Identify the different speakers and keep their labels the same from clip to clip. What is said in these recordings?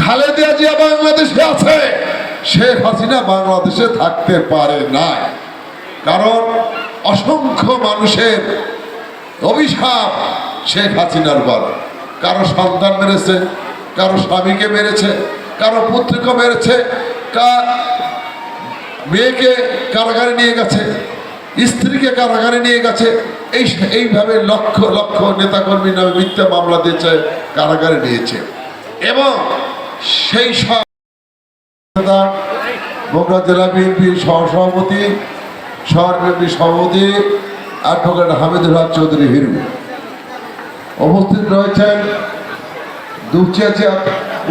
Speaker 1: খালেদা জিয়া বাংলাদেশে আছে। শেখ হাসিনা বাংলাদেশে থাকতে পারে না কারণ অসংখ্য মানুষের অভিশাপ শেখ হাসিনার উপর। কারও সন্তান মেরেছে, কারও স্বামীকে মেরেছে, কারও পুত্রকে মেরেছে, কা মেয়েকে কারাগারে নিয়ে গেছে, স্ত্রীকে কারাগারে নিয়ে গেছে। এই এইভাবে লক্ষ লক্ষ নেতাকর্মী নামে মিথ্যা মামলা দিয়েছে, কারাগারে নিয়েছে। এবং সেই সব বগুড়া জেলা বিএনপির সহসভাপতি, শহর বিএনপির সভাপতি, অ্যাডভোকেট হামিদুল হক চৌধুরী হিরু। উপস্থিত রয়েছেন দুপচিয়াচিয়া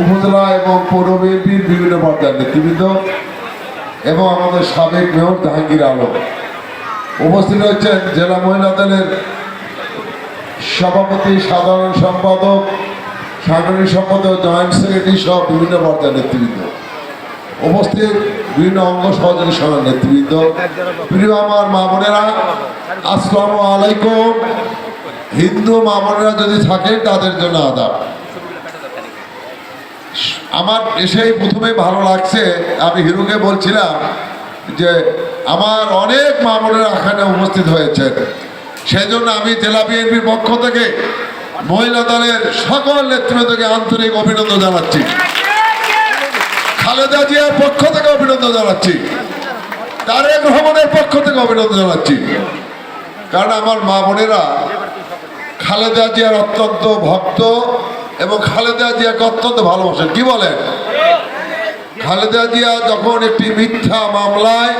Speaker 1: উপজেলা এবং পৌর বিএনপির বিভিন্ন পর্যায়ের নেতৃবৃন্দ এবং আমাদের সাবেক মেয়র জাহাঙ্গীর আলম। উপস্থিত রয়েছেন জেলা মহিলা দলের সভাপতি, সাধারণ সম্পাদক সাংগঠনিক সম্পাদক জয়েন্ট সেক্রেটারি সহ বিভিন্ন পর্যায়ের নেতৃবৃন্দ। উপস্থিত বিভিন্ন অঙ্গ সহযোগী সভার নেতৃবৃন্দ। প্রিয় আমার মা বোনেরা, আসসালামু আলাইকুম। হিন্দু মা বোনেরা যদি থাকে তাদের জন্য আদাব। আমার এসেই প্রথমে ভালো লাগছে, আমি হিরুকে বলছিলাম যে, আমার অনেক মা বোনেরা এখানে উপস্থিত সেই জন্য আমি জেলা বিএনপির পক্ষ থেকে মহিলা দলের সকল নেতৃবৃন্দকে আন্তরিক অভিনন্দন জানাচ্ছি। খালেদা জিয়ার পক্ষ থেকে অভিনন্দন জানাচ্ছি। তারেক রহমানের পক্ষ থেকে অভিনন্দন জানাচ্ছি। কারণ আমার মা বোনেরা খালেদা জিয়ার অত্যন্ত ভক্ত এবং খালেদা জিয়াকে অত্যন্ত ভালোবাসেন। কি বলেন? খালেদা জিয়া যখন একটি মিথ্যা মামলায়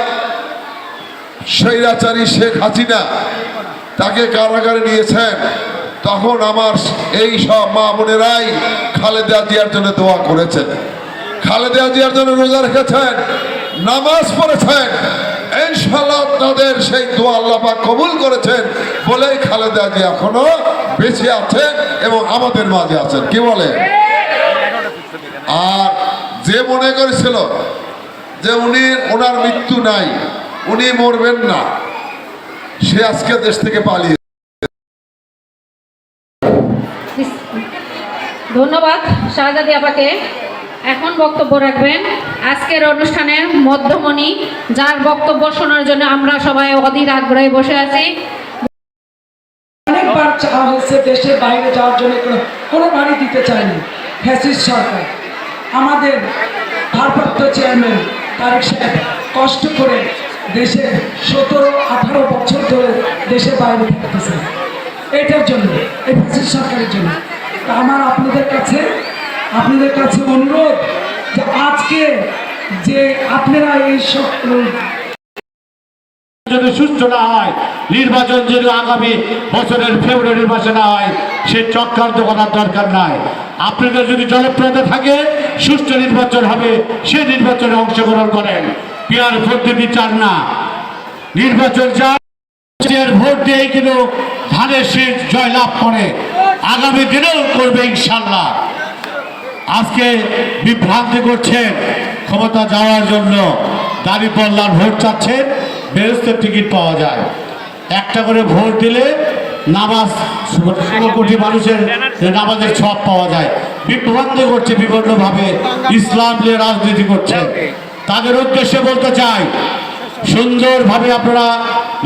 Speaker 1: স্বৈরাচারী শেখ হাসিনা তাকে কারাগারে নিয়েছেন তখন আমার এই সব মা বোনেরাই খালেদা জিয়ার জন্য দোয়া করেছেন। খালেদা জিয়ার জন্য রোজা রেখেছেন, নামাজ পড়েছেন। ইনশাল্লাহ তাদের সেই দোয়া আল্লাহ পাক কবুল করেছেন বলেই খালেদা জিয়া এখনও বেঁচে আছেন এবং আমাদের মাঝে আছেন। কি বলে? আর যে মনে করেছিল যে উনি, ওনার মৃত্যু নাই, উনি মরবেন না, সে আজকে দেশ থেকে পালিয়ে
Speaker 2: ধন্যবাদ শাহজাদি আপাকে। এখন বক্তব্য রাখবেন। আজকের অনুষ্ঠানের মধ্যমণি, যার বক্তব্য শোনার জন্য আমরা সবাই অধীর আগ্রহে বসে আছি।
Speaker 3: অনেকবার চাওয়া হয়েছে দেশের বাইরে যাওয়ার জন্য কোনো বাড়ি দিতে চায়নি ফ্যাসিস্ট সরকার। আমাদের ভারপ্রাপ্ত চেয়ারম্যান তারেক সাহেব কষ্ট করে দেশে সতেরো, আঠারো বছর ধরে দেশের বাইরে থাকতেছে এটার জন্য, এই ফ্যাসিস্ট সরকারের জন্য। আমার আপনাদের কাছে আপনাদের কাছে অনুরোধ যে আজকে যে আপনারা এই সব
Speaker 4: যদি সুস্থ না হয়, নির্বাচন যদি আগামী বছরের ফেব্রুয়ারি মাসে না হয়, সে চক্রান্ত করার দরকার নাই। আপনাদের যদি জনপ্রিয়তা থাকে সুষ্ঠু নির্বাচন হবে, সে নির্বাচনে অংশগ্রহণ করেন। পিয়ার ভোট দিতে চান না। নির্বাচন চান ভোট দিয়ে কিন্তু ধানের শীত জয়লাভ করে। আগামী দিনেও করবে ইনশাল্লাহ আজকে বিভ্রান্তি করছেন ক্ষমতা যাওয়ার জন্য। দাঁড়িপাল্লার ভোট চাচ্ছেন বেরস্তের টিকিট পাওয়া যায়। একটা করে ভোট দিলে নামাজ ষোলো কোটি মানুষের নামাজের সব পাওয়া যায়। বিভ্রান্তি করছে বিভিন্নভাবে, ইসলাম নিয়ে রাজনীতি করছে। তাদের উদ্দেশ্যে বলতে চাই, সুন্দরভাবে আপনারা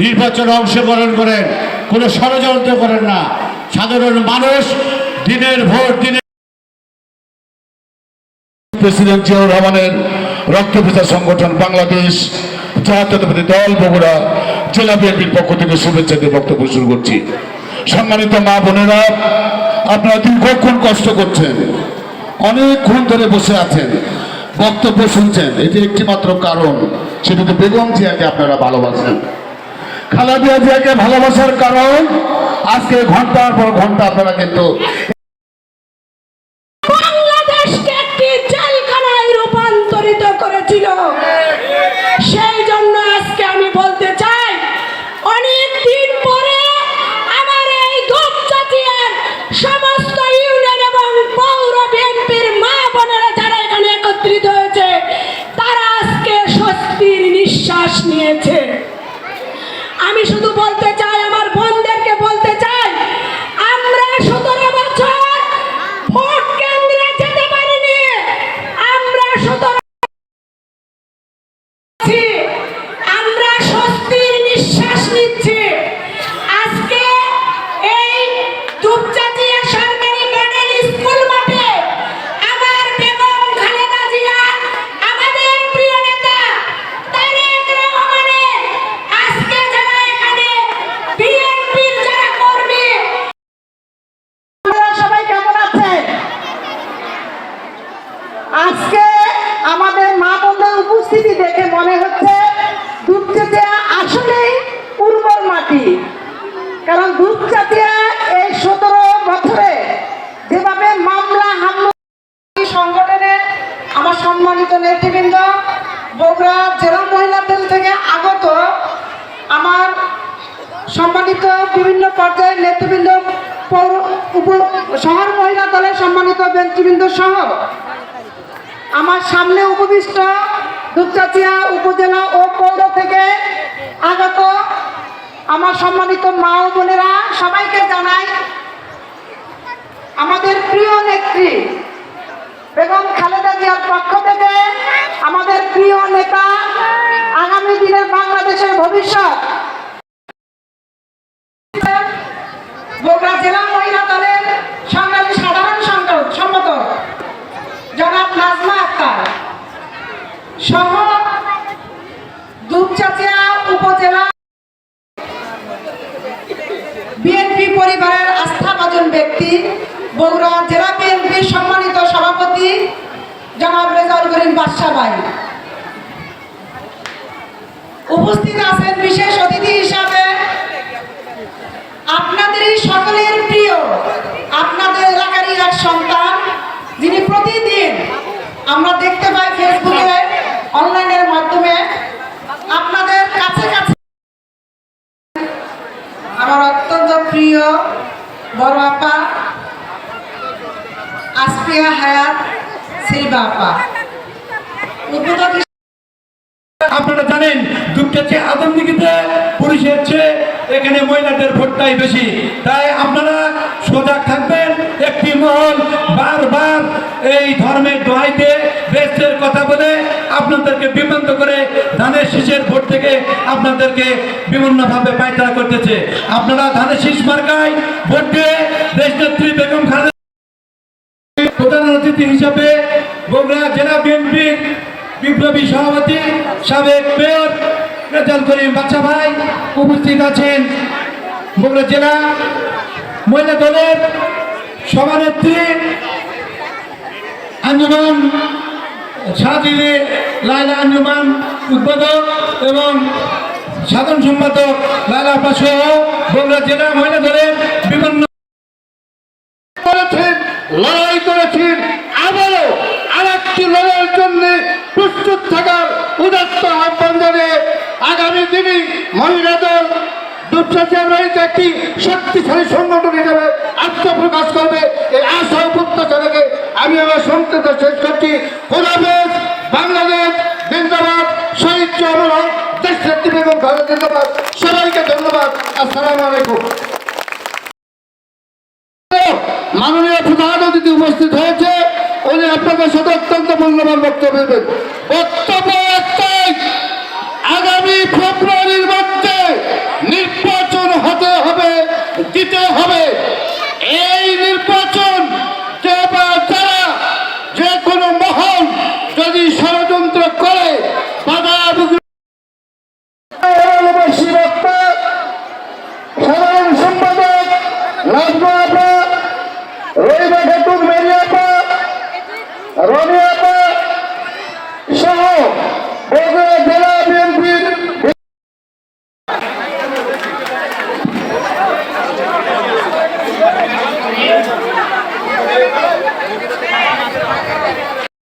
Speaker 4: নির্বাচনে অংশগ্রহণ করেন, কোনো ষড়যন্ত্র করেন না। সাধারণ মানুষ, দিনের ভোট দিনের
Speaker 5: প্রেসিডেন্ট জিয়াউর রহমানের রক্ত রক্তপিতা সংগঠন বাংলাদেশ জাতীয়তাবাদী দল বগুড়া, জেলা বিএনপির পক্ষ থেকে শুভেচ্ছা দিয়ে বক্তব্য শুরু করছি। সম্মানিত মা বোনেরা, আপনারা দীর্ঘক্ষণ কষ্ট করছেন, অনেকক্ষণ ধরে বসে আছেন, বক্তব্য শুনছেন, এটি একটি মাত্র কারণ তো বেগম জিয়াকে আপনারা ভালোবাসেন। খালাদিয়া জিয়াকে ভালোবাসার কারণ। আজকে ঘণ্টার পর ঘণ্টা আপনারা কিন্তু
Speaker 6: কারণ দুধচাচিয়া এই সতেরো বছরে যেভাবে মামলা, হামলা সংগঠনের আমার সম্মানিত নেতৃবৃন্দ, বগুড়া জেলা মহিলা দল থেকে আগত আমার সম্মানিত বিভিন্ন পর্যায়ের নেতৃবৃন্দ, পৌর উপ, শহর মহিলা দলের সম্মানিত নেতৃবৃন্দ সহ আমার সামনে উপবিষ্ট দুপচাচিয়া উপজেলা ও পৌর থেকে আগত আমার সম্মানিত মা ও বোনেরা, সবাইকে জানাই, আমাদের প্রিয় নেত্রী বেগম খালেদা জিয়ার পক্ষ থেকে আমাদের প্রিয় নেতা আগামী দিনের বাংলাদেশের ভবিষ্যৎ। বগুড়া জেলা মহিলা দলের সংগ্রামী সাধারণ সংগঠন সম্পাদক জনাব নাজমা আক্তার সহ দুপচাচিয়া উপজেলা ব্যক্তি বগুড়া জেলা বিএনপির সম্মানিত সভাপতি, জনাব রেজাউল করিম বাদশাহ ভাই উপস্থিত আছেন বিশেষ অতিথি হিসাবে আপনাদেরই সকলের প্রিয়, আপনাদের এলাকারই এক সন্তান, যিনি প্রতিদিন আমরা দেখতে পাই ফেসবুকে, অনলাইনের মাধ্যমে। আপনাদের কাছে কাছে আমার অত্যন্ত প্রিয় বড় আপা। আসফিয়া হায়াত সিলভা আপা। উদ্বোধক
Speaker 7: আপনারা জানেন দুপচাচি আদমদিঘিতে পুরুষের চেয়ে এখানে মহিলাদের ভোটটাই বেশি। তাই আপনারা সজাগ থাকবেন, একটি মহল বারবার এই ধর্মের দোহাইতে দেশের কথা বলে আপনাদেরকে বিভ্রান্ত করে ধানের শীষের ভোট আপনাদেরকে বিভিন্নভাবে পায়তারা করতেছে। আপনারা ধানের শীষ মার্কায় ভোট দিয়ে দেশনেত্রী বেগম খালেদা প্রধান অতিথি হিসাবে বগুড়া জেলা বিএনপির বিপ্লবী সভাপতি, সাবেক মেয়র রেজাল করিম বাচ্চা ভাই উপস্থিত আছেন। বগুড়া জেলা মহিলা দলের সভানেত্রী আঞ্জুমান সাজিলে লাইলা আঞ্জুমান উদ্বোধক এবং সাধারণ সম্পাদক লাইলা পাসহ বগুড়া জেলা মহিলা দলের বিভিন্ন
Speaker 8: করেছেন, লড়াই করেছেন। আবারও আর একটি লড়াইয়ের জন্য প্রস্তুত থাকার উদাত্ত আহ্বান জানিয়ে আগামী দিনে মহিলা দল রয়েছে একটি শক্তিশালী সংগঠন আত্মপ্রকাশ করবে। এই আশা আমি আমার শেষ করছি বাংলাদেশ, জিন্দাবাদ, শহীদ জমল দেশ নেত্রী বেগম জিন্দাবাদ। সবাইকে ধন্যবাদ। আসসালামু আলাইকুম। মাননীয় প্রধান অতিথি উপস্থিত হয়েছে। উনি আপনাদের সাথে অত্যন্ত মূল্যবান বক্তব্য দেবেন। বক্তব্য একটাই আগামী ফেব্রুয়ারির মধ্যে নির্বাচন হতে হবে দিতে হবে।